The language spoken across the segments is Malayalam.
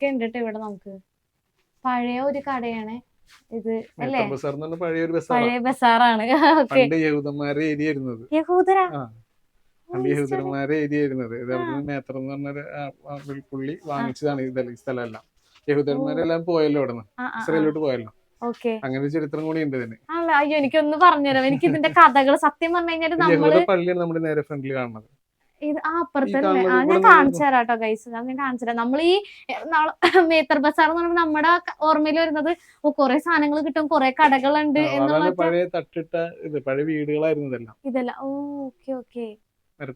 ഒക്കെ ഉണ്ട് കേട്ടോ ഇവിടെ നമുക്ക് പഴയ ഒരു കടയാണ്. ഇത് അല്ലേ? പഴയ ഒരു ബസാറാണ് പഴയ ബസാറാണ്. യഹൂദന്മാരെ യഹൂദരാ? യഹൂദന്മാരെ എന്ന് പറഞ്ഞൊരു പുള്ളി വാങ്ങിച്ചതാണ് ഇതെല്ലാം ഈ സ്ഥലമെല്ലാം. യഹൂദന്മാരെല്ലാം പോയല്ലോ ഇസ്രയേലോട്ട് പോയല്ലോ. അങ്ങനെ ചരിത്രം കൂടി ഉണ്ട് ഇതിന്. അയ്യോ എനിക്കൊന്ന് പറഞ്ഞുതരാം. എനിക്ക് ഇതിന്റെ കഥകൾ സത്യം പറഞ്ഞു കഴിഞ്ഞാൽ നമ്മൾ പള്ളിയാണ് നമ്മുടെ നേരെ ഫ്രണ്ടിൽ കാണുന്നത്. ഇത് ആ അപ്പുറത്ത് ആ ഞാൻ കാണിച്ചു തരാം കേട്ടോ ഗൈസ് ഞാൻ കാണിച്ചു തരാം. നമ്മൾ ഈ മേത്തർ ബസാർ എന്ന് പറയുമ്പോൾ നമ്മുടെ ഓർമ്മയിൽ വരുന്നത് ഓ കുറെ സാധനങ്ങൾ കിട്ടും കുറെ കടകളുണ്ട് എന്ന് പഴയ തട്ടിട്ട ഇത് പഴയ വീടുകളായിരുന്നു ഇതെല്ലാം. ഇതല്ല. ഓ ഓക്കെ ഓക്കെ ഗൈസ്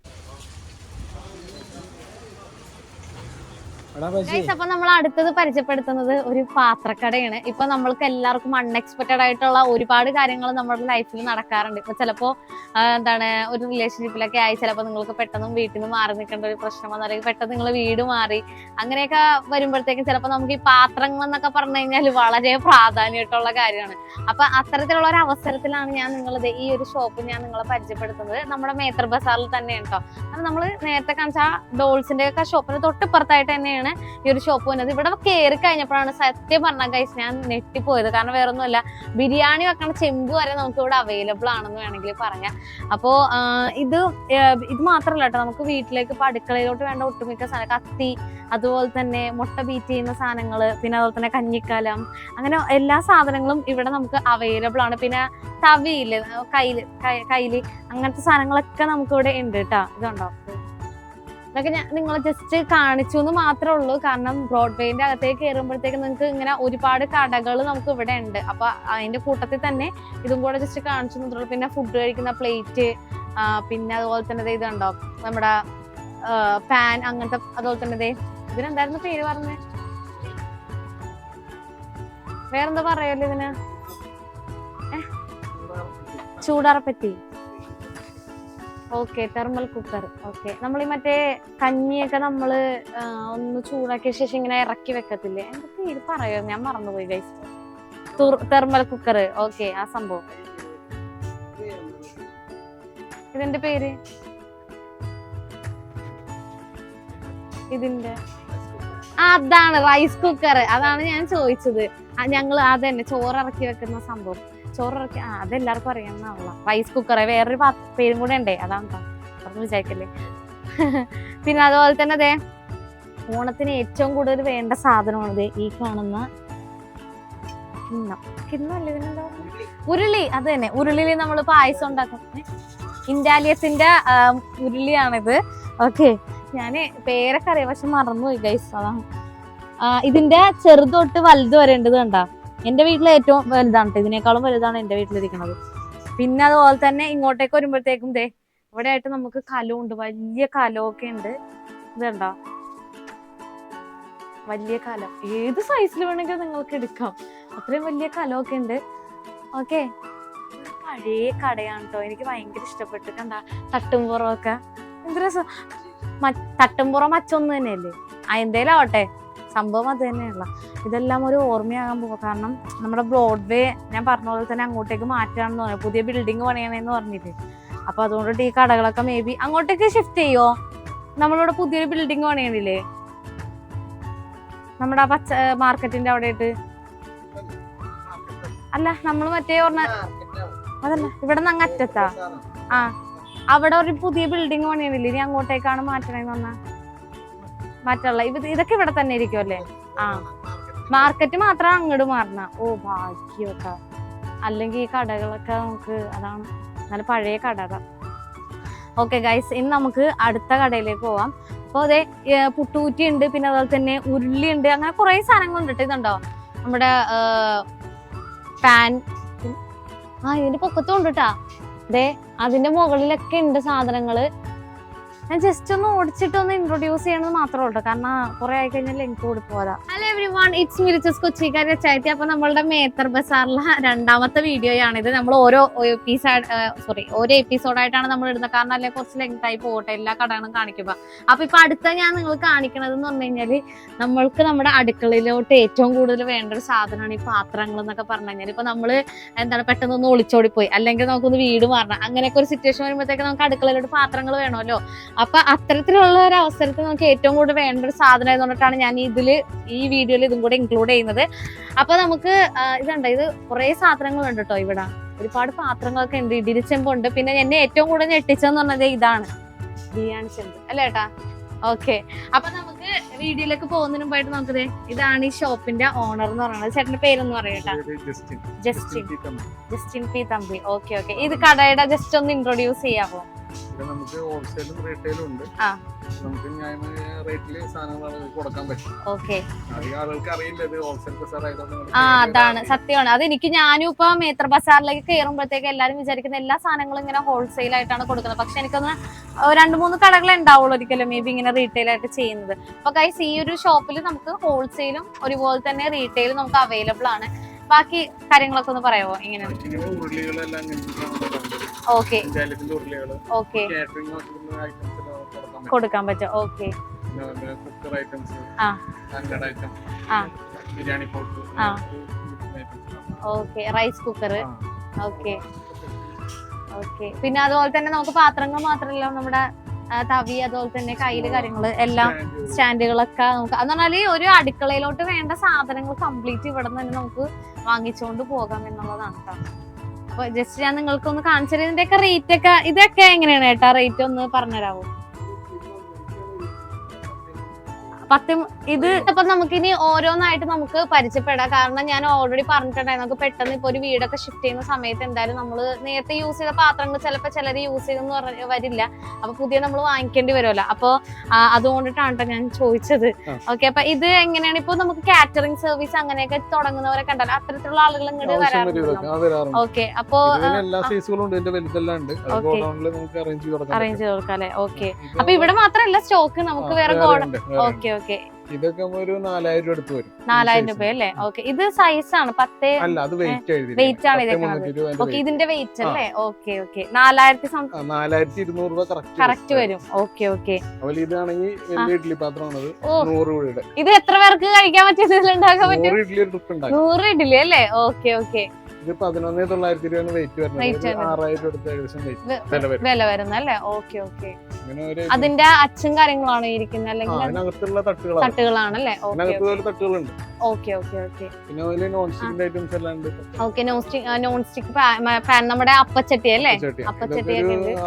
അപ്പൊ നമ്മൾ അടുത്തത് പരിചയപ്പെടുത്തുന്നത് ഒരു പാത്രക്കടയാണ്. ഇപ്പൊ നമ്മൾക്ക് എല്ലാവർക്കും അൺഎക്സ്പെക്ടഡ് ആയിട്ടുള്ള ഒരുപാട് കാര്യങ്ങൾ നമ്മുടെ ലൈഫിൽ നടക്കാറുണ്ട്. ഇപ്പൊ ചിലപ്പോ എന്താണ് ഒരു റിലേഷൻഷിപ്പിലൊക്കെ ആയി ചിലപ്പോ നിങ്ങൾക്ക് പെട്ടെന്ന് വീട്ടിൽ നിന്ന് മാറി നിൽക്കേണ്ട ഒരു പ്രശ്നം വന്നു അല്ലെങ്കിൽ പെട്ടെന്ന് നിങ്ങൾ വീട് മാറി അങ്ങനെയൊക്കെ വരുമ്പോഴത്തേക്കും ചിലപ്പോ നമുക്ക് ഈ പാത്രങ്ങൾ എന്നൊക്കെ പറഞ്ഞു കഴിഞ്ഞാൽ വളരെ പ്രാധാന്യമായിട്ടുള്ള കാര്യമാണ്. അപ്പൊ അത്തരത്തിലുള്ള ഒരു അവസരത്തിലാണ് ഞാൻ നിങ്ങളത് ഈ ഒരു ഷോപ്പ് ഞാൻ നിങ്ങളെ പരിചയപ്പെടുത്തുന്നത്. നമ്മുടെ മേത്ര ബസാറിൽ തന്നെയാണ് കേട്ടോ അത് നമ്മൾ നേരത്തെ കാണിച്ച ഡോൾസിന്റെ ഒക്കെ ഷോപ്പിന് തൊട്ടിപ്പുറത്തായിട്ട് തന്നെയാണ് ഈ ഒരു ഷോപ്പ് വന്നത്. ഇവിടെ കയറി കഴിഞ്ഞപ്പോഴാണ് സത്യം പറഞ്ഞ ഗൈസ് ഞാൻ നെട്ടിപ്പോയത് കാരണം വേറെ ഒന്നുമല്ല ബിരിയാണി വെക്കണ ചെമ്പ് വരെ നമുക്ക് ഇവിടെ അവൈലബിൾ ആണെന്ന് വേണമെങ്കിൽ പറയാം. അപ്പോ ഇത് ഇത് മാത്രമല്ല കേട്ടോ നമുക്ക് വീട്ടിലേക്ക് ഇപ്പൊ അടുക്കളയിലോട്ട് വേണ്ട ഒട്ടുമിക്ക സാധനം കത്തി അതുപോലെ തന്നെ മുട്ട ബീറ്റ് ചെയ്യുന്ന സാധനങ്ങൾ പിന്നെ അതുപോലെ തന്നെ കഞ്ഞിക്കലം അങ്ങനെ എല്ലാ സാധനങ്ങളും ഇവിടെ നമുക്ക് അവൈലബിൾ ആണ്. പിന്നെ തവിയിൽ കയ്യിൽ കയ്യിൽ അങ്ങനത്തെ സാധനങ്ങളൊക്കെ നമുക്ക് ഇവിടെ ഉണ്ട് കേട്ടോ. ഇതുണ്ടോ? ഇതൊക്കെ ഞാൻ നിങ്ങളെ ജസ്റ്റ് കാണിച്ചു എന്ന് മാത്രമേ ഉള്ളൂ. കാരണം ബ്രോഡ്വേന്റെ അകത്തേക്ക് കയറുമ്പോഴത്തേക്ക് നിങ്ങൾക്ക് ഇങ്ങനെ ഒരുപാട് കടകൾ നമുക്ക് ഇവിടെ ഉണ്ട്. അപ്പൊ അതിന്റെ കൂട്ടത്തിൽ തന്നെ ഇതും കൂടെ ജസ്റ്റ് കാണിച്ചു മാത്രമേ പിന്നെ ഫുഡ് കഴിക്കുന്ന പ്ലേറ്റ് പിന്നെ അതുപോലെ തന്നെ ഇതുണ്ടോ? നമ്മുടെ പാൻ അങ്ങനത്തെ അതുപോലെ തന്നെ ഇതിനെന്തായിരുന്നു പേര് പറഞ്ഞേ? വേറെന്താ പറയല്ലോ ഇതിന്? ചൂടാറപ്പറ്റി ഓക്കെ തെർമൽ കുക്കർ ഓക്കെ. നമ്മൾ ഈ മറ്റേ കഞ്ഞിയൊക്കെ നമ്മൾ ഒന്ന് ചൂടാക്കിയ ശേഷം ഇങ്ങനെ ഇറക്കി വെക്കത്തില്ലേ? എന്റെ പേര് പറയോ? ഞാൻ മറന്നുപോയി ഗൈസ് തെർമൽ കുക്കർ ഓക്കെ ആ സംഭവം. ഇതിന്റെ പേര്? ഇതിന്റെ അതാണ് റൈസ് കുക്കർ അതാണ് ഞാൻ ചോദിച്ചത്. ഞങ്ങൾ അതന്നെ ചോറ് ഇറക്കി വെക്കുന്ന സംഭവം. ചോറ് ഇറക്കി ആ അതെല്ലാവർക്കും അറിയാവുന്നതാണല്ലോ. റൈസ് കുക്കർ വേറൊരു പേരും കൂടെ ഉണ്ടേ അതാണ്. പറഞ്ഞു വിചാരിക്കല്ലേ? പിന്നെ അതുപോലെ തന്നെ അതെ ഓണത്തിന് ഏറ്റവും കൂടുതൽ വേണ്ട സാധനമാണ് ഈ കാണുന്ന കിണ്ണം. കിണ്ണല്ലേ ഇതിനെന്താ ഉരുളി അത് തന്നെ. ഉരുളിയിൽ നമ്മൾ പായസം ഉണ്ടാക്കും? ഇൻഡാലിയത്തിന്റെ ഉരുളിയാണിത്. ഓക്കെ. ഞാൻ പേരൊക്കെ അറിയാം പക്ഷെ മറന്നുപോയി ഗൈസ് അതാണ്. ഇതിന്റെ ചെറുതൊട്ട് വലുത് വരേണ്ടത് കണ്ടാ? എന്റെ വീട്ടിൽ ഏറ്റവും വലുതാണ്. ഇതിനേക്കാളും വലുതാണ് എന്റെ വീട്ടിലിരിക്കുന്നത് പിന്നെ അതുപോലെ തന്നെ ഇങ്ങോട്ടേക്ക് വരുമ്പോഴത്തേക്കും ദേ ഇവിടെ ആയിട്ട് നമുക്ക് ഉണ്ട് വലിയ കലമൊക്കെ ഉണ്ട്. ഇതുണ്ടോ? വലിയ കലം. ഏത് സൈസിൽ വേണമെങ്കിലും നിങ്ങൾക്ക് എടുക്കാം. അത്രയും വലിയ കലമൊക്കെ ഉണ്ട്. ഓക്കെ പഴയ കടയാണ് കേട്ടോ എനിക്ക് ഭയങ്കര ഇഷ്ടപ്പെട്ടു. കണ്ട തട്ടുംപുറമൊക്കെ എന്ത് രസം. തട്ടുംപുറം മച്ചൊന്നു തന്നെയല്ലേ? എന്തേലും ആവട്ടെ. സംഭവം അത് തന്നെയുള്ള ഇതെല്ലാം ഒരു ഓർമ്മയാകാൻ പോകും കാരണം നമ്മുടെ ബ്രോഡ്വേ ഞാൻ പറഞ്ഞ പോലെ തന്നെ അങ്ങോട്ടേക്ക് മാറ്റാണെന്ന് പറഞ്ഞു പുതിയ ബിൽഡിംഗ് പണിയണേന്ന് പറഞ്ഞിട്ട് അപ്പൊ അതുകൊണ്ടിട്ട് ഈ കടകളൊക്കെ മേ ബി അങ്ങോട്ടേക്ക് ഷിഫ്റ്റ് ചെയ്യോ? നമ്മളിവിടെ പുതിയൊരു ബിൽഡിംഗ് പണിയണില്ലേ? നമ്മുടെ ആ പച്ച മാർക്കറ്റിന്റെ അവിടെ ആയിട്ട് അല്ല നമ്മൾ മറ്റേ പറഞ്ഞ അതല്ല ഇവിടെ നിന്ന് അങ്ങ് അറ്റത്താ. ആ അവിടെ ഒരു പുതിയ ബിൽഡിംഗ് പണിയണില്ലേ? ഇനി അങ്ങോട്ടേക്കാണ് മാറ്റണേന്ന് പറഞ്ഞാ. മാറ്റല്ല ഇത് ഇതൊക്കെ ഇവിടെ തന്നെ ഇരിക്കുമല്ലേ ആ. മാർക്കറ്റ് മാത്രം അങ്ങോട്ട് മാറണ. ഓ ഭാഗ്യമൊക്കെ. അല്ലെങ്കിൽ ഈ കടകളൊക്കെ നമുക്ക് അതാണ് നല്ല പഴയ കടകൾ. ഓക്കെ ഗൈസ് ഇന്ന് നമുക്ക് അടുത്ത കടയിലേക്ക് പോവാം. അപ്പോൾ അതെ പുട്ടൂറ്റി ഉണ്ട്. പിന്നെ അതുപോലെ തന്നെ ഉരുളി ഉണ്ട്. അങ്ങനെ കുറേ സാധനങ്ങളുണ്ട് കേട്ടോ. ഇതുണ്ടോ? നമ്മുടെ പാൻ ആ ഇതിന്റെ പൊക്കത്തും ഉണ്ട് കേട്ടാ അതെ അതിന്റെ മുകളിലൊക്കെ ഉണ്ട് സാധനങ്ങൾ. ഞാൻ ജസ്റ്റ് ഒന്ന് ഓടിച്ചിട്ട് ഒന്ന് ഇൻട്രൊഡ്യൂസ് ചെയ്യണമെന്ന് മാത്രമേ ഉള്ളൂ. കാരണം കുറെ ആയി കഴിഞ്ഞാൽ എനിക്ക് കൂടി പോരാ hello every everyone it's മിരിച്ചസ് കൊച്ചിക്കാരി വെച്ചായിട്ട് അപ്പൊ നമ്മളുടെ മേത്തർ ബസാറിലെ രണ്ടാമത്തെ വീഡിയോയാണിത്. നമ്മൾ ഓരോ എപ്പിസോഡ് സോറി ഓരോ എപ്പിസോഡായിട്ടാണ് നമ്മൾ ഇടുന്നത്. കാരണം അല്ലെങ്കിൽ കുറച്ച് ലെങ്ത് ആയി പോകട്ടെ എല്ലാ കടകളും കാണിക്കുക അപ്പൊ ഇപ്പൊ അടുത്ത ഞാൻ നിങ്ങൾ കാണിക്കണത് എന്ന് പറഞ്ഞു കഴിഞ്ഞാൽ നമ്മൾക്ക് നമ്മുടെ അടുക്കളയിലോട്ട് ഏറ്റവും കൂടുതൽ വേണ്ട ഒരു സാധനമാണ് ഈ പാത്രങ്ങൾ എന്നൊക്കെ പറഞ്ഞു കഴിഞ്ഞാൽ ഇപ്പൊ നമ്മൾ എന്താണ് പെട്ടെന്ന് ഒന്ന് ഒളിച്ചോടി പോയി അല്ലെങ്കിൽ നമുക്കൊന്ന് വീട് മാറണം. അങ്ങനെയൊക്കെ ഒരു സിറ്റുവേഷൻ വരുമ്പോഴത്തേക്ക് നമുക്ക് അടുക്കളയിലോട്ട് പാത്രങ്ങൾ വേണമല്ലോ. അപ്പൊ അത്തരത്തിലുള്ള ഒരു അവസരത്തിൽ നമുക്ക് ഏറ്റവും കൂടുതൽ വേണ്ട ഒരു സാധനം ആയതുകൊണ്ടിട്ടാണ് ഞാൻ ഇതിൽ ഈ വീഡിയോയിൽ ഇതും കൂടെ ഇൻക്ലൂഡ് ചെയ്യുന്നത്. അപ്പൊ നമുക്ക് ഇതുണ്ട് ഇത് കുറെ സാധനങ്ങളുണ്ട് കേട്ടോ ഇവിടെ. ഒരുപാട് പാത്രങ്ങളൊക്കെ ഉണ്ട്. ഇടിരിച്ചെമ്പുണ്ട് പിന്നെ എന്നെ ഏറ്റവും കൂടുതൽ ഞെട്ടിച്ചെന്ന് പറഞ്ഞത് ഇതാണ്. ബിരിയാണി ചെമ്പ്. അല്ലേ ഏട്ടാ? ഓക്കെ. അപ്പൊ നമുക്ക് വീഡിയോയിലേക്ക് പോകുന്നതിന് മുമ്പായിട്ട് നമുക്ക് ഇതാണ് ഈ ഷോപ്പിന്റെ ഓണർ എന്ന് പറയുന്നത്. ചേട്ടന്റെ പേരൊന്ന് പറയട്ടാ Justin. Justin. P Thampi. Okay okay. ഇത് കടയുടെ ജസ്റ്റ് ഒന്ന് ഇൻട്രൊഡ്യൂസ് ചെയ്യാമോ നമുക്ക് ഹോൾസെയിലും റീറ്റെയിലും ഉണ്ട്. നമുക്ക് ന്യായമായ റേറ്റിൽ സാധനങ്ങൾ കൊടുക്കാൻ പറ്റും. ഓക്കെ. അധികം ആളുകൾക്ക് അറിയില്ല ഇത് ഹോൾസെയിൽ ബസാർ ആയതുകൊണ്ട് ആ അതാണ് സത്യമാണ്. അത് എനിക്ക് ഞാനും ഇപ്പൊ മേത്ര ബസാറിലേക്ക് കയറുമ്പോഴത്തേക്ക് എല്ലാരും വിചാരിക്കുന്ന എല്ലാ സാധനങ്ങളും ഇങ്ങനെ ഹോൾസെയിൽ ആയിട്ടാണ് കൊടുക്കുന്നത്. പക്ഷെ എനിക്കൊന്ന് രണ്ട് മൂന്ന് കടകളെ ഉണ്ടാവുള്ളൂ ഒരിക്കലും മേ ബി ഇങ്ങനെ റീറ്റെയിൽ ആയിട്ട് ചെയ്യുന്നത്. അപ്പൊ കൈസ് ഈ ഒരു ഷോപ്പിൽ നമുക്ക് ഹോൾസെയിലും ഒരുപോലെ തന്നെ റീറ്റെയിലും നമുക്ക് അവൈലബിൾ ആണ്. ബാക്കി കാര്യങ്ങളൊക്കെ ഒന്ന് പറയാമോ ഇങ്ങനെ. ഓക്കെ ഓക്കെ കൊടുക്കാൻ പറ്റും. Okay. Okay rice cooker okay okay പിന്നെ അതുപോലെ തന്നെ നമുക്ക് പാത്രങ്ങൾ മാത്രമല്ല നമ്മുടെ തവി അതുപോലെ തന്നെ കയ്യിൽ കാര്യങ്ങൾ എല്ലാം സ്റ്റാൻഡുകളൊക്കെ നമുക്ക്. എന്ന് പറഞ്ഞാൽ ഒരു അടുക്കളയിലോട്ട് വേണ്ട സാധനങ്ങൾ കംപ്ലീറ്റ് ഇവിടെ നിന്ന് തന്നെ നമുക്ക് വാങ്ങിച്ചുകൊണ്ട് പോകാം എന്നുള്ളതാണ് കേട്ടോ അപ്പൊ ജസ്റ്റ് ഞാൻ നിങ്ങൾക്ക് ഒന്ന് കാണിച്ചു ഇതിന്റെ ഇതിന്റെയൊക്കെ റേറ്റ് ഒക്കെ ഇതൊക്കെ എങ്ങനെയാണ് ഏട്ടാ? റേറ്റ് ഒന്ന് പറഞ്ഞുതരാമോ പത്ത് ഇത് ഇപ്പൊ നമുക്ക് ഇനി ഓരോന്നായിട്ട് നമുക്ക് പരിചയപ്പെടാം. കാരണം ഞാൻ ഓൾറെഡി പറഞ്ഞിട്ടുണ്ടായി നമുക്ക് പെട്ടെന്ന് ഇപ്പൊ ഒരു വീടൊക്കെ ഷിഫ്റ്റ് ചെയ്യുന്ന സമയത്ത് എന്തായാലും നമ്മൾ നേരത്തെ യൂസ് ചെയ്ത പാത്രങ്ങൾ ചിലപ്പോൾ ചിലർ യൂസ് ചെയ്തെന്ന് പറഞ്ഞ വരില്ല. അപ്പൊ പുതിയ നമ്മൾ വാങ്ങിക്കേണ്ടി വരുമല്ലോ. അപ്പൊ അതുകൊണ്ടിട്ടാണ് കേട്ടോ ഞാൻ ചോദിച്ചത്. ഓക്കെ അപ്പൊ ഇത് എങ്ങനെയാണ്? ഇപ്പൊ നമുക്ക് കാറ്ററിംഗ് സർവീസ് അങ്ങനെയൊക്കെ തുടങ്ങുന്നവരൊക്കെ ഉണ്ടല്ലോ. അത്തരത്തിലുള്ള ആളുകൾ ഇങ്ങോട്ട് വരാറുണ്ട്. ഓക്കെ അപ്പൊ ഇതിന് എല്ലാ സൈസുകളും ഉണ്ട്. ഇതിന്റെ വലുതെല്ലാം ഉണ്ട്. അറേഞ്ച് ചെയ്ത് കൊടുക്കാൻ അറേഞ്ച് ചെയ്ത് കൊടുക്കാം അല്ലേ? ഓക്കെ അപ്പൊ ഇവിടെ മാത്രമല്ല സ്റ്റോക്ക് നമുക്ക് വേറെ ഗോഡ. Okay okay. ഇതൊക്കെ ഒരു നാലായിരം രൂപ അടുത്ത് വരും. നാലായിരം. രൂപ അല്ലേ ഓക്കെ. ഇത് സൈസ് ആണ്. പത്ത് അല്ല അത് വെയിറ്റ് എഴുതി Weight ആണ് ഇതൊക്കെ ഓക്കെ ഇതിന്റെ വെയിറ്റ് അല്ലേ? Okay okay. നാലായിരത്തി നാലായിരത്തി ഇരുന്നൂറ് രൂപ കറക്റ്റ് കറക്റ്റ് വരും. Okay okay. അതുപോലെ ഇതാണെങ്കിൽ വലിയ ഇഡ്ഡലി. നൂറ് രൂപയുടെ. ഇത് എത്ര പേർക്ക് കഴിക്കാൻ പറ്റും? ഇഡ്ഡലി നൂറ് ഇഡ്ഡലി അല്ലേ? Okay okay. ഇത് പതിനൊന്ന് തൊള്ളായിരത്തി രൂപയാണ് വെയിറ്റ് വരുന്നത്. ആറായിരം അടുത്ത് ഏകദേശം വില വരുന്ന അല്ലേ? ഓക്കെ ഓക്കെ അതിന്റെ അച്ഛൻ കാര്യങ്ങളാണോ ഇരിക്കുന്നത്? അല്ലെങ്കിൽ അതിനകത്തുള്ള തട്ടുകളാണ്. തട്ടുകളാണല്ലേ? തട്ടുകളുണ്ട്. ഓക്കെ ഓക്കെ ഓക്കെ പിന്നെ അതുപോലെ നോൺ സ്റ്റിക്കിന്റെ ഐറ്റംസ് എല്ലാം ഉണ്ട്. Okay non stick non stick pan നമ്മുടെ അപ്പച്ചട്ടി അല്ലേ? ചട്ടി. അപ്പച്ചട്ടി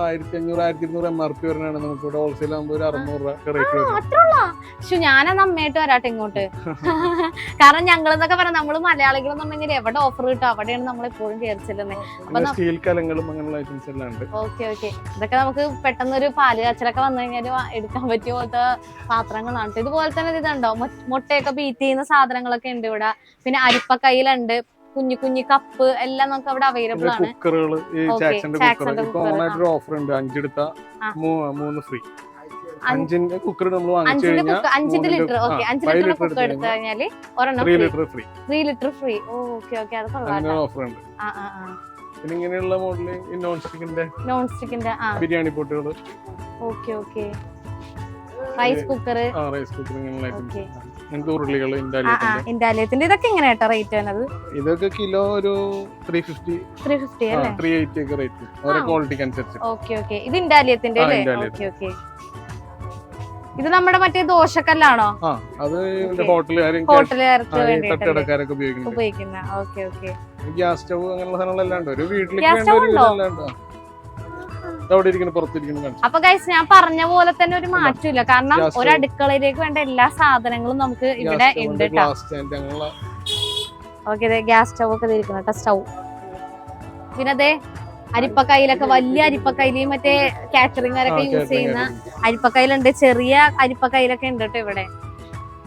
ആയിരത്തി അഞ്ഞൂറ് ആയിരത്തി ഇരുന്നൂറ് എം ആർ പി വരണാണ് നമുക്ക് ഇവിടെ ഹോൾസെയിൽ ആകുമ്പോൾ ഒരു അറുന്നൂറ് രൂപ റേറ്റ് വരും അത്രയുള്ള? പക്ഷെ ഞാനത് അമ്മയായിട്ട് വരാട്ടെ ഇങ്ങോട്ട്. കാരണം ഞങ്ങൾ എന്നൊക്കെ പറഞ്ഞാൽ നമ്മൾ മലയാളികൾ എന്നുണ്ടെങ്കിൽ എവിടെ ഓഫർ കിട്ടും അവിടെയാണ് നമ്മൾ എപ്പോഴും കയറി ചെല്ലുന്നത് സ്റ്റീൽ കലങ്ങളും അങ്ങനെയുള്ള ഐറ്റംസ് എല്ലാം ഉണ്ട്. Okay okay. ഇതൊക്കെ നമുക്ക് പെട്ടെന്ന് ഒരു പാൽ കാച്ചലൊക്കെ വന്നു കഴിഞ്ഞാൽ എടുക്കാൻ പറ്റിയ പോലത്തെ പാത്രങ്ങളാണ് ഇതുപോലെ തന്നെ ഇത് ഇതുണ്ടോ? മുട്ടയൊക്കെ ബീറ്റ് ചെയ്യുന്ന സാധനങ്ങളൊക്കെ ഉണ്ട് ഇവിടെ. പിന്നെ അരിപ്പ കയ്യിലുണ്ട്. കുഞ്ഞു കുഞ്ഞു കപ്പ് എല്ലാം നമുക്ക് അവിടെ അവൈലബിൾ ആണ്. കുക്കറുകൾ ഓഫർ ഉണ്ട്. അഞ്ചെടുത്ത. മൂന്ന് ഫ്രീ അഞ്ചിന്റെ കുക്കർ നമ്മൾ വാങ്ങിച്ചു കഴിഞ്ഞാൽ അഞ്ചിന്റെ ലിറ്റർ ഓക്കെ അഞ്ച് ലിറ്റർ കുക്കർ എടുത്തു കഴിഞ്ഞാൽ ഒരെണ്ണം three litre free three litre free okay okay അത് കൊള്ളാം ഓഫർ ഉണ്ട് പിന്നെ ഇങ്ങനെയുള്ള മോഡൽ നോൺ സ്റ്റിക്കിന്റെ നോൺ സ്റ്റിക്കിന്റെ biryani പൊട്ടുകൾ okay okay rice cooker rice cooker അങ്ങനത്തെ ഉരുളികൾ ഇൻഡാലിയത്തിന്റെ ഇതൊക്കെ എങ്ങനെയാ റേറ്റ് വരുന്നത്? ഇതൊക്കെ കിലോ ഒരു three fifty three fifty three eighty ഒക്കെ റേറ്റ് ഓരോ. ക്വാളിറ്റിക്ക് അനുസരിച്ച്. ഓക്കെ ഓക്കെ ഇത് ഇന്റാലിയത്തിന്റെ ആ, അല്ലേ? ഇൻഡാലിയത്തിന്റെ. ഓക്കെ ഓക്കെ ഇത് നമ്മുടെ മറ്റേ ദോശക്കല്ലാണോ? അത്. ഹോട്ടലുകാരും ഉപയോഗിക്കുന്ന. Okay okay. ഗ്യാസ് സ്റ്റവ് അങ്ങനെയുള്ള സാധനങ്ങളെല്ലാം ഒരു വീട്ടിലേക്ക് അപ്പൊ ഗൈസ് ഞാൻ പറഞ്ഞ പോലെ തന്നെ ഒരു മാറ്റമില്ല. കാരണം ഒരു അടുക്കളയിലേക്ക് വേണ്ട എല്ലാ സാധനങ്ങളും നമുക്ക് ഇവിടെ ഉണ്ട് ഓക്കെ ഗ്യാസ് സ്റ്റവ് ഒക്കെ ഇരിക്കണം കേട്ടോ സ്റ്റൗ. പിന്നെ അതെ അരിപ്പക്കൈയിലൊക്കെ വലിയ അരിപ്പക്കൈലി മറ്റേ കാറ്ററിംഗ് വരൊക്കെ യൂസ് ചെയ്യുന്ന അരിപ്പക്കയിലുണ്ട് ചെറിയ അരിപ്പക്കയിലൊക്കെ ഉണ്ട് കേട്ടോ ഇവിടെ.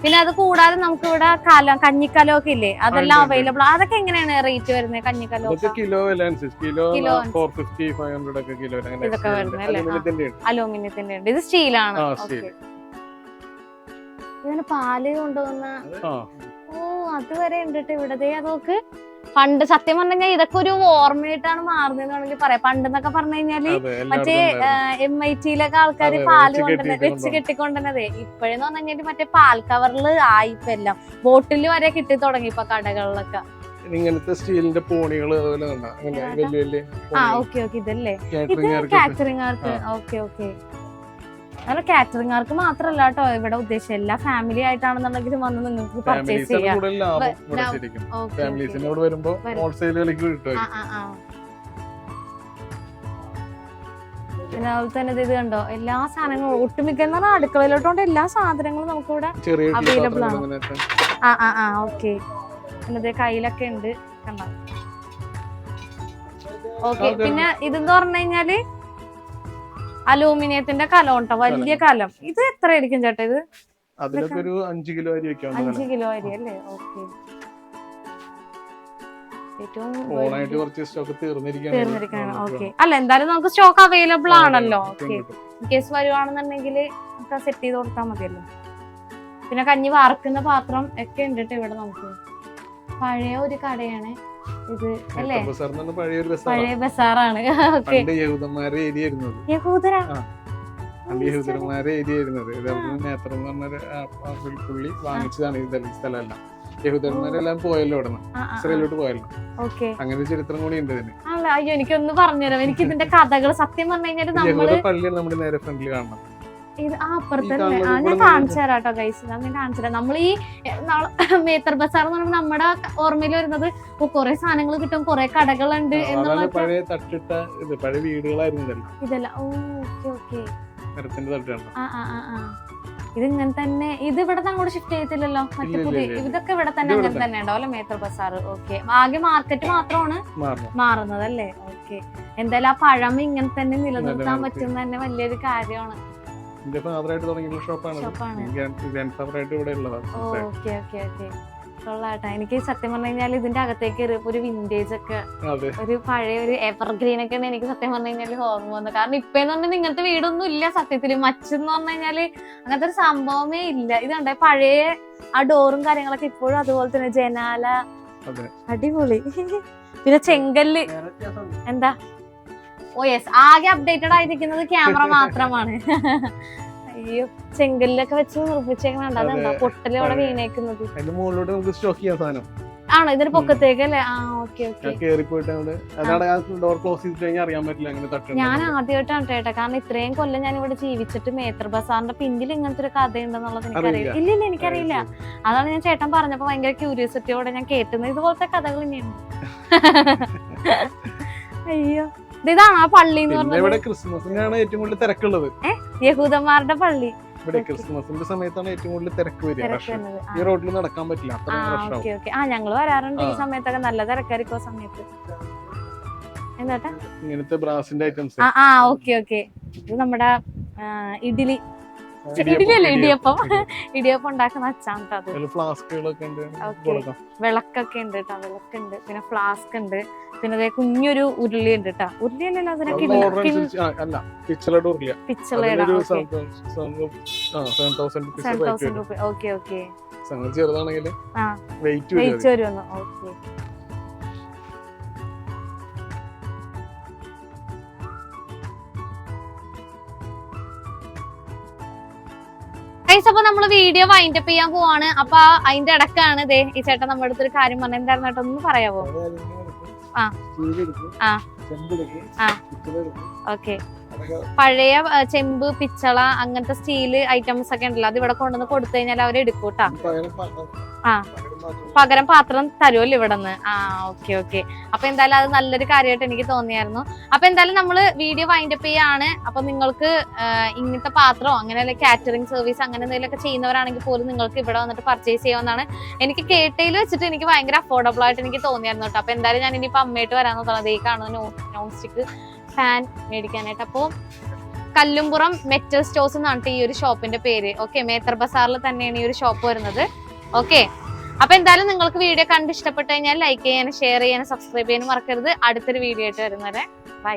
പിന്നെ അത് കൂടാതെ നമുക്ക് ഇവിടെ കലം കഞ്ഞിക്കലോ ഒക്കെ ഇല്ലേ? അതെല്ലാം. അവൈലബിൾ അതൊക്കെ എങ്ങനെയാണ് റേറ്റ് വരുന്നത് കഞ്ഞിക്കലോ കിലോ കിലോ കിലോ ഇതൊക്കെ. വരുന്നത്? അലുമിനിയത്തിന്റെ ഉണ്ട്. ഇത് സ്റ്റീലാണ്. ഇതിന് പാൽ കൊണ്ടുവന്ന ഓ അതുവരെ ഉണ്ട് ഇവിടെ. അതൊക്കെ പണ്ട് സത്യം പറഞ്ഞു കഴിഞ്ഞാൽ ഇതൊക്കെ ഒരു ഓർമ്മയായിട്ടാണ് മാറുന്നത് വേണമെങ്കിൽ പറയാം. പണ്ട് എന്നൊക്കെ പറഞ്ഞു കഴിഞ്ഞാൽ മറ്റേ എം ഐ ടിയിലൊക്കെ ആൾക്കാർ പാൽ കൊണ്ടുവന്നത് വെച്ച് കെട്ടിക്കൊണ്ടുവന്നതേ ഇപ്പോഴെന്ന് പറഞ്ഞു കഴിഞ്ഞാൽ മറ്റേ പാൽ കവറിൽ ആയി ഇപ്പൊ എല്ലാം. ബോട്ടിൽ വരെ കിട്ടി തുടങ്ങി ഇപ്പൊ കടകളിലൊക്കെ. ഇങ്ങനത്തെ സ്റ്റീലിന്റെ പോണികൾ അതുപോലെ വലിയ വലിയ ആ ഓക്കെ ഓക്കെ ഇതല്ലേ? ഇത് കാറ്ററിംഗ് കാറ്ററിംഗുകാർക്ക് ഓക്കെ ഓക്കെ. അങ്ങനെ കാറ്ററിംഗുകാർക്ക് മാത്രല്ല കേട്ടോ ഇവിടെ ഉദ്ദേശം എല്ലാ ഫാമിലി ആയിട്ടാണെന്നുണ്ടെങ്കിലും വന്ന് നിങ്ങൾക്ക് പർച്ചേസ് ചെയ്യാം. കൂടുതൽ ലാഭം ബ- ഇവിടെ ലാഭം. ശരിക്കും. ഓക്കെ ഫാമിലീസിന് ഇവിടെ വരുമ്പോ ഹോൾസെയിൽ വിലക്ക് കിട്ടും തന്നെ ഇത് കണ്ടോ? എല്ലാ സാധനങ്ങളും ഒട്ടുമിക്ക എന്ന് പറഞ്ഞാൽ അടുക്കളയിലോട്ടുണ്ട് എല്ലാ സാധനങ്ങളും നമുക്ക് ഇവിടെ അവൈലബിൾ ആണ്. ആ ആ ആ ഓക്കെ പിന്നെ കയ്യിലൊക്കെ ഉണ്ട്. കണ്ടോ? ഓക്കെ പിന്നെ ഇതെന്ന് പറഞ്ഞു കഴിഞ്ഞാൽ അലൂമിനിയത്തിന്റെ കലം ഉണ്ടോ വലിയ കലം. ഇത് എത്ര ആയിരിക്കും ചേട്ടാ ഇത്? അതിലൊക്കെ ഒരു അഞ്ച് കിലോ അരി വെക്കാവുന്ന അഞ്ച് കിലോ അരി അല്ലേ? ഓക്കെ. ഓണായിട്ട് കുറച്ച് സ്റ്റോക്ക് തീർന്നിരിക്കുകയാണ്. ഓക്കെ. അല്ല എന്തായാലും നമുക്ക് സ്റ്റോക്ക് അവൈലബിൾ ആണല്ലോ. കേസ് വരുവാണെന്നുണ്ടെങ്കിൽ സെറ്റ് ചെയ്ത് കൊടുത്താൽ മതിയല്ലോ. പിന്നെ കഞ്ഞി വാർക്കുന്ന പാത്രം ഒക്കെ ഉണ്ട് ഇവിടെ നമുക്ക് പഴയ ഒരു കടയാണ്. ഇത് അല്ലേ? പഴയ ബസാറാണ്. യഹൂദന്മാരെ യഹൂദര? യഹൂദന്മാരെ നേത്രം എന്ന് പറഞ്ഞൊരു പുള്ളി വാങ്ങിച്ചതാണ് ഈ സ്ഥലമെല്ലാം. യഹൂദന്മാരെല്ലാം പോയല്ലോ അവിടെ ഇസ്രയേലോട്ട് പോയല്ലോ. അങ്ങനെ ചരിത്രം കൂടി ഉണ്ട് ഇതിന്. അയ്യോ എനിക്കൊന്ന് പറഞ്ഞുതരാം. എനിക്ക് ഇതിന്റെ കഥകൾ സത്യം പറഞ്ഞു കഴിഞ്ഞാൽ പള്ളിയാണ് നമ്മുടെ നേരെ ഫ്രണ്ടിൽ കാണണം ഇത് ആ അപ്പുറത്തല്ലേ ആ ഞാൻ കാണിച്ചു തരാം കേട്ടോ ഗൈസ് ഞാൻ കാണിച്ചു തരാം. നമ്മൾ ഈ മേത്തർ ബസാർ എന്ന് പറയുമ്പോൾ നമ്മുടെ ഓർമ്മയിൽ വരുന്നത് കുറെ സാധനങ്ങൾ കിട്ടും കുറെ കടകളുണ്ട് എന്നുള്ളതൊക്കെ. പഴയ തട്ടിട്ട ഇത് പഴയ വീടുകളായിരുന്നു ഇതല്ല. Okay okay. ഇത് ഇങ്ങനെ തന്നെ. ഇത് ഇവിടെ അങ്ങോട്ട് ഷിഫ്റ്റ് ചെയ്തില്ലല്ലോ? മറ്റേ പുതിയ. ഇതൊക്കെ ഇവിടെ തന്നെ അങ്ങനെ തന്നെ ഉണ്ടാവും അല്ലെ മേത്തർ ബസാർ? ഓക്കെ. ആകെ മാർക്കറ്റ് മാത്രമാണ് മാറുന്നത് അല്ലേ ഓക്കെ. എന്തായാലും ആ പഴം ഇങ്ങനെ തന്നെ നിലനിർത്താൻ പറ്റുന്ന തന്നെ വലിയൊരു കാര്യമാണ്. എന്റെ ഫാദർ ആയിട്ട് ഷോപ്പാണ്. ഷോപ്പാണ് ഗ്രാൻഡ് ഫാദറായിട്ട് ഇവിടെ ഉള്ളതാണ്. Okay okay okay. കൊള്ളാട്ടാ. എനിക്ക് സത്യം പറഞ്ഞു കഴിഞ്ഞാൽ ഇതിന്റെ അകത്തേക്ക് കയറിയപ്പോ ഒരു വിന്റേജ് ഒക്കെ ഒരു പഴയ ഒരു എവർഗ്രീൻ ഒക്കെ എനിക്ക് സത്യം പറഞ്ഞു കഴിഞ്ഞാൽ ഓർമ്മ വന്നു കാരണം ഇപ്പൊ പറഞ്ഞാൽ ഇങ്ങനത്തെ വീടൊന്നും ഇല്ല സത്യത്തിൽ മച്ചെന്ന് പറഞ്ഞു കഴിഞ്ഞാൽ അങ്ങനത്തെ ഒരു സംഭവമേ ഇല്ല. ഇതുണ്ട് കണ്ടേ? പഴയ ആ ഡോറും കാര്യങ്ങളൊക്കെ ഇപ്പോഴും അതുപോലെ തന്നെ. ജനാല. അടിപൊളി. പിന്നെ ചെങ്കല്ല്. എന്താ? ഓ യെസ് ആകെ അപ്ഡേറ്റഡ് ആയിരിക്കുന്നത് ക്യാമറ മാത്രമാണ്. അയ്യോ ചെങ്കല്ലൊക്കെ വെച്ച് നിർമ്മിച്ചേക്കണ അതെന്താ അതെ. പൊട്ടൽ അവിടെ വീണേക്കുന്നത്? മുകളിലോട്ട് നമുക്ക് സ്റ്റോക്ക് ചെയ്യാൻ സാധനം. ആണോ? ഇതിന് പൊക്കത്തേക്ക് അല്ലേ? ആ ഓക്കെ ഓക്കെ ഡോർ ക്ലോസ് ചെയ്തിട്ട് കഴിഞ്ഞാൽ അറിയാൻ പറ്റില്ല അങ്ങനെ ഞാൻ ആദ്യമായിട്ടാണ് കേട്ടോ കാരണം ഇത്രയും കൊല്ലം ഞാൻ ഇവിടെ ജീവിച്ചിട്ട് മേത്ര ബസാറിന്റെ പിന്നിൽ ഇങ്ങനത്തെ ഒരു കഥയുണ്ടെന്നുള്ളത് എനിക്കറിയില്ല. അറിയില്ല. ഇല്ല ഇല്ല എനിക്കറിയില്ല. അതാണ് ഞാൻ ചേട്ടൻ പറഞ്ഞപ്പോ ഭയങ്കര ക്യൂരിയോസിറ്റിയോടെ ഞാൻ കേട്ടുന്നത്. ഇതുപോലത്തെ കഥകൾ തന്നെയാണ്. അയ്യോ. ഇതാണ് ആ പള്ളി എന്ന് പറഞ്ഞത്. ഇവിടെ ക്രിസ്മസിനാണ് ഏറ്റവും കൂടുതൽ തിരക്കുള്ളത്. യഹൂദന്മാരുടെ പള്ളി. ഇവിടെ. ക്രിസ്മസിന്റെ സമയത്താണ് ഏറ്റവും കൂടുതൽ തിരക്ക് വരിക. ഈ റോഡിൽ നടക്കാൻ പറ്റില്ല. ആ ഞങ്ങൾ വരാറുണ്ട് ഈ സമയത്തൊക്കെ. നല്ല തിരക്കായിരിക്കും ആ സമയത്ത്. എന്താട്ടാ ഇങ്ങനത്തെ ബ്രാസിന്റെ ഐറ്റംസ് ആ ഓക്കെ ഓക്കെ. ഇത് നമ്മുടെ ഇഡ്ഡലി ഇഡ്ഡലി ഇടിയപ്പം ഇടിയപ്പം. ഉണ്ടാക്കുന്ന അച്ചാണ് അത്. ഫ്ലാസ്കുകളൊക്കെ ഉണ്ട്. Okay. വിളക്കൊക്കെ ഉണ്ട് കേട്ടോ വിളക്കുണ്ട്. പിന്നെ ഫ്ലാസ്ക് ഉണ്ട്. പിന്നെ അതേ കുഞ്ഞൊരു ഉരുളി ഉണ്ട് കേട്ടോ ഉരുളി അല്ലല്ലോ അതിനൊക്കെ പിച്ചളയുടെ അതിനൊരു okay. Weight rupees seven okay അപ്പൊ നമ്മൾ വീഡിയോ വൈൻഡപ്പ് ചെയ്യാൻ പോവാണ് അപ്പൊ അതിന്റെ ഇടക്കാണ് ദേ ഈ ചേട്ടൻ നമ്മുടെ അടുത്തൊരു കാര്യം പറഞ്ഞ എന്തായിരുന്നു ചേട്ടാ ഒന്ന് പറയാവോ ആ. ആ. ഓക്കെ പഴയ ചെമ്പ് പിച്ചള അങ്ങനത്തെ സ്റ്റീൽ ഐറ്റംസ് ഒക്കെ ഉണ്ടല്ലോ അത് ഇവിടെ കൊണ്ടുവന്ന് കൊടുത്തു കഴിഞ്ഞാൽ അവരെടുക്കൂട്ടാ ആ. പകരം പാത്രം തരുമല്ലോ ഇവിടെ നിന്ന് ആ ഓക്കെ ഓക്കെ. അപ്പൊ എന്തായാലും അത് നല്ലൊരു കാര്യമായിട്ട് എനിക്ക് തോന്നിയായിരുന്നു. അപ്പൊ എന്തായാലും നമ്മൾ വീഡിയോ വൈൻഡ് അപ്പ് ചെയ്യാണ്. അപ്പൊ നിങ്ങൾക്ക് ഇങ്ങനത്തെ പാത്രമോ അങ്ങനെ കാറ്ററിംഗ് സർവീസ് അങ്ങനെ എന്തെങ്കിലുമൊക്കെ ചെയ്യുന്നവരാണെങ്കിൽ പോലും നിങ്ങൾക്ക് ഇവിടെ വന്നിട്ട് പർച്ചേസ് ചെയ്യാവുന്നതാണ്. എനിക്ക് കേട്ടയിൽ വെച്ചിട്ട് എനിക്ക് ഭയങ്കര അഫോർഡബിൾ ആയിട്ട് എനിക്ക് തോന്നിയായിരുന്നു കേട്ടോ. അപ്പൊ എന്തായാലും ഞാൻ ഇനിയിപ്പോ അമ്മയായിട്ട് വരാൻ തോന്നുന്നത് ഈ കാണുന്ന നോൺ സ്റ്റിക്ക് ഫാൻ മേടിക്കാനായിട്ട്. അപ്പോ കല്ലുംപുറം മെറ്റൽ സ്റ്റോഴ്സ് എന്നാണ് ഈ ഒരു ഷോപ്പിന്റെ പേര്. ഓക്കെ മേത്തർ ബസാറിൽ തന്നെയാണ് ഈ ഒരു ഷോപ്പ് വരുന്നത്. ഓക്കെ അപ്പൊ എന്തായാലും നിങ്ങൾക്ക് വീഡിയോ കണ്ട് ഇഷ്ടപ്പെട്ട് കഴിഞ്ഞാൽ ലൈക്ക് ചെയ്യാനും ഷെയർ ചെയ്യാനും സബ്സ്ക്രൈബ് ചെയ്യാനും മറക്കരുത്. അടുത്തൊരു വീഡിയോ ആയിട്ട് വരുന്നവരെ ബൈ